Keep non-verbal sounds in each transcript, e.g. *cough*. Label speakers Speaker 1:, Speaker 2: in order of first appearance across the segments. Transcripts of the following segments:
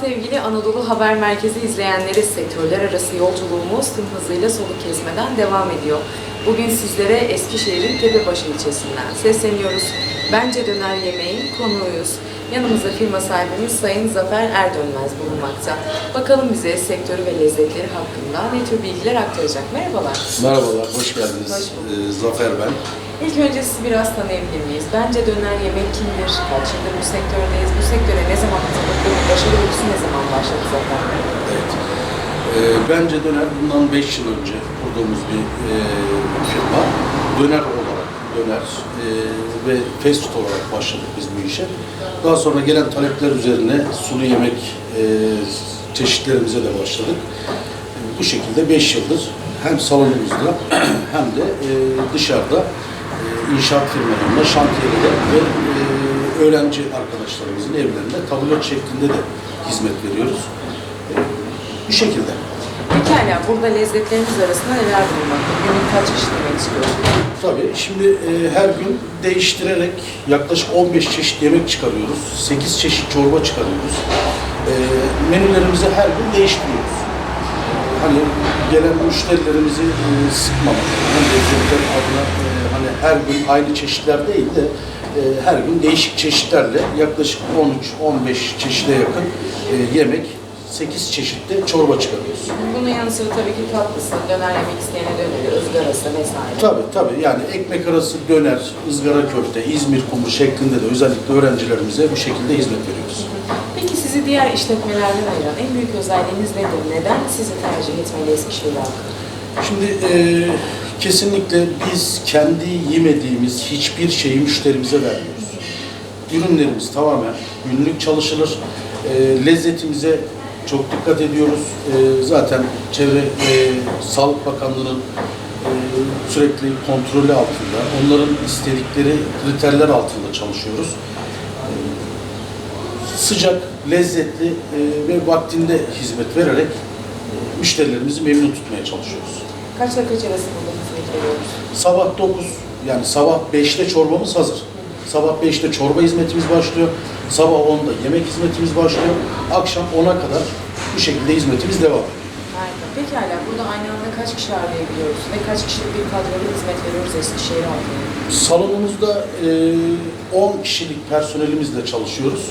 Speaker 1: Sevgili Anadolu Haber Merkezi izleyenleri, sektörler arası yolculuğumuz tüm hızıyla soluk kesmeden devam ediyor. Bugün sizlere Eskişehir'in Tepebaşı ilçesinden sesleniyoruz. Bence Döner Yemeğin konuğuyuz. Yanımızda firma sahibimiz Sayın Zafer Erdönmez bulunmakta. Bakalım bize sektörü ve lezzetleri hakkında ne tür bilgiler aktaracak. Merhabalar.
Speaker 2: Merhabalar, hoş geldiniz.
Speaker 1: Hoş.
Speaker 2: Ee, Zafer ben.
Speaker 1: İlk önce sizi biraz tanıyabilir miyiz? Bence Döner Yemek kimdir? Kaç yıldır bu sektördeyiz? Bu sektöre ne zaman? Ve başarı öyküsü ne zaman başladı Zafer Bey?
Speaker 2: Evet. Ee, bence Döner bundan 5 yıl önce kurduğumuz bir e, firma. Döner olarak, döner e, ve fast food olarak başladık biz bu işe. Daha sonra gelen talepler üzerine sulu yemek e, çeşitlerimize de başladık. E, bu şekilde 5 yıldır hem salonumuzda *clears throat* hem de e, dışarıda e, inşaat firmalarında, şantiyelerde ve e, öğrenci arkadaşlarımızın evlerinde tablet şeklinde de hizmet veriyoruz. E, bu şekilde.
Speaker 1: Pekala, burada lezzetleriniz arasında neler bulunmakta? Günlük kaç çeşit yemek çıkıyorsunuz?
Speaker 2: Tabii şimdi e, her gün değiştirerek yaklaşık 15 çeşit yemek çıkarıyoruz. 8 çeşit çorba çıkarıyoruz. E, menülerimizi her gün değiştiriyoruz. Hani gelen müşterilerimizi e, sıkmamak, hani lezzetler adına e, hani her gün aynı çeşitler değil de e, her gün değişik çeşitlerle yaklaşık 13-15 çeşide yakın e, yemek, 8 çeşitte çorba çıkarıyoruz.
Speaker 1: Bunun yanı sıra tabii ki tatlısı, döner yemek isteyene döneri, ızgarası vesaire.
Speaker 2: Tabii tabii yani ekmek arası döner, ızgara köfte, İzmir kumru şeklinde de özellikle öğrencilerimize bu şekilde hizmet veriyoruz.
Speaker 1: Peki sizi diğer işletmelerden ayıran en büyük özelliğiniz nedir? Neden sizi tercih etmeli Eskişehir halkı?
Speaker 2: Şimdi e, kesinlikle biz kendi yemediğimiz hiçbir şeyi müşterimize vermiyoruz. Ürünlerimiz tamamen günlük çalışılır. E, lezzetimize çok dikkat ediyoruz. E, zaten Çevre ve Sağlık Bakanlığı'nın e, sürekli kontrolü altında. Onların istedikleri kriterler altında çalışıyoruz. sıcak, lezzetli e, ve vaktinde hizmet vererek e, müşterilerimizi memnun tutmaya çalışıyoruz.
Speaker 1: Kaç arası burada hizmet veriyoruz?
Speaker 2: Sabah 9 yani sabah 5'te çorbamız hazır. Sabah 5'te çorba hizmetimiz başlıyor. Sabah 10'da yemek hizmetimiz başlıyor. Akşam 10'a kadar bu şekilde hizmetimiz devam ediyor.
Speaker 1: Harika. Pekala, burada aynı anda kaç kişi ağırlayabiliyoruz ve kaç kişilik bir kadroyla hizmet veriyoruz Eskişehir halkına?
Speaker 2: Salonumuzda e, 10 kişilik personelimizle çalışıyoruz.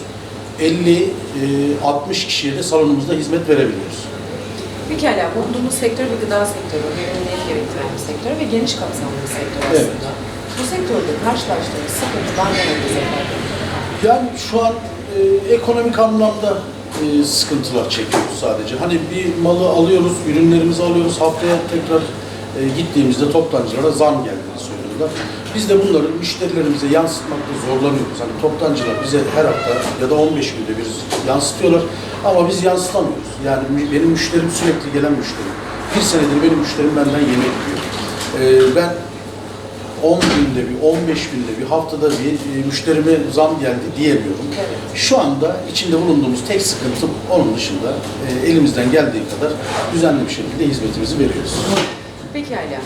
Speaker 2: 50-60 kişiye de salonumuzda hizmet verebiliyoruz.
Speaker 1: Pekala, bulunduğumuz sektör bir gıda sektörü, verimlilik gerektiren bir sektör ve geniş kapsamlı bir sektör
Speaker 2: Evet.
Speaker 1: Bu sektörde karşılaştığımız sıkıntılar Bey?
Speaker 2: Yani şu an e, ekonomik anlamda e, sıkıntılar çekiyoruz sadece. Hani bir malı alıyoruz, ürünlerimizi alıyoruz. Haftaya tekrar e, gittiğimizde toptancılara zam geldiğini söylüyorlar. Biz de bunları müşterilerimize yansıtmakta zorlanıyoruz. Hani toptancılar bize her hafta ya da 15 günde bir yansıtıyorlar. Ama biz yansıtamıyoruz. Yani benim müşterim sürekli gelen müşterim. Bir senedir benim müşterim benden yemek yiyor. E, ben 10 günde bir, 15 günde bir, haftada bir e, müşterime zam geldi diyemiyorum.
Speaker 1: Evet.
Speaker 2: Şu anda içinde bulunduğumuz tek sıkıntı onun dışında e, elimizden geldiği kadar düzenli bir şekilde hizmetimizi veriyoruz.
Speaker 1: Pekala.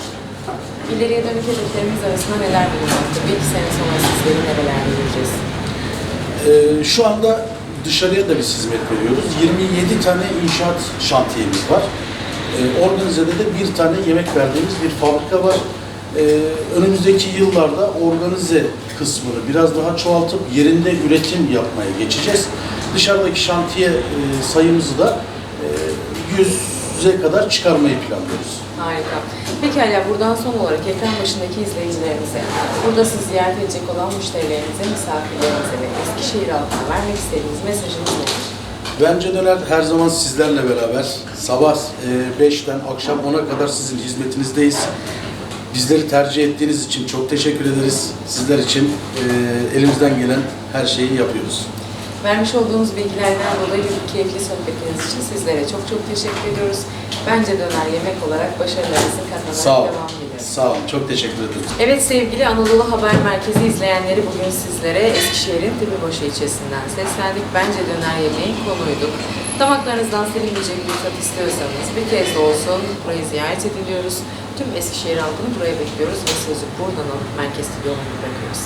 Speaker 1: İleriye dönük hedeflerimiz arasında neler bulunmakta? Bir iki sene sonra sizleri nerelerde göreceğiz?
Speaker 2: E, şu anda dışarıya da biz hizmet veriyoruz. 27 tane inşaat şantiyemiz var. E, organizede de bir tane yemek verdiğimiz bir fabrika var. E, önümüzdeki yıllarda organize kısmını biraz daha çoğaltıp yerinde üretim yapmaya geçeceğiz. Dışarıdaki şantiye e, sayımızı da e, 100'e kadar çıkarmayı planlıyoruz.
Speaker 1: Harika. Pekala, buradan son olarak ekran başındaki izleyicilerimize, burada sizi ziyaret edecek olan müşterilerimize, misafirlerimize ve Eskişehir halkına vermek istediğiniz mesajınız nedir?
Speaker 2: Bence Döner her zaman sizlerle beraber. Sabah e, 5'ten akşam 10'a kadar sizin hizmetinizdeyiz. Bizleri tercih ettiğiniz için çok teşekkür ederiz. Sizler için e, elimizden gelen her şeyi yapıyoruz.
Speaker 1: Vermiş olduğunuz bilgilerden dolayı bu keyifli sohbetiniz için sizlere çok çok teşekkür ediyoruz. Bence döner yemek olarak başarılarınızı kazanmaya
Speaker 2: Sağ olun.
Speaker 1: devam ediyoruz.
Speaker 2: Sağ olun. Çok teşekkür ederim.
Speaker 1: Evet sevgili Anadolu Haber Merkezi izleyenleri bugün sizlere Eskişehir'in Tepebaşı ilçesinden seslendik. Bence döner yemeğin konuyduk. Damaklarınızdan silinmeyecek bir tat istiyorsanız bir kez de olsun burayı ziyaret ediliyoruz. Tüm Eskişehir halkını buraya bekliyoruz ve sözü buradan alıp merkez stüdyolarına bırakıyoruz.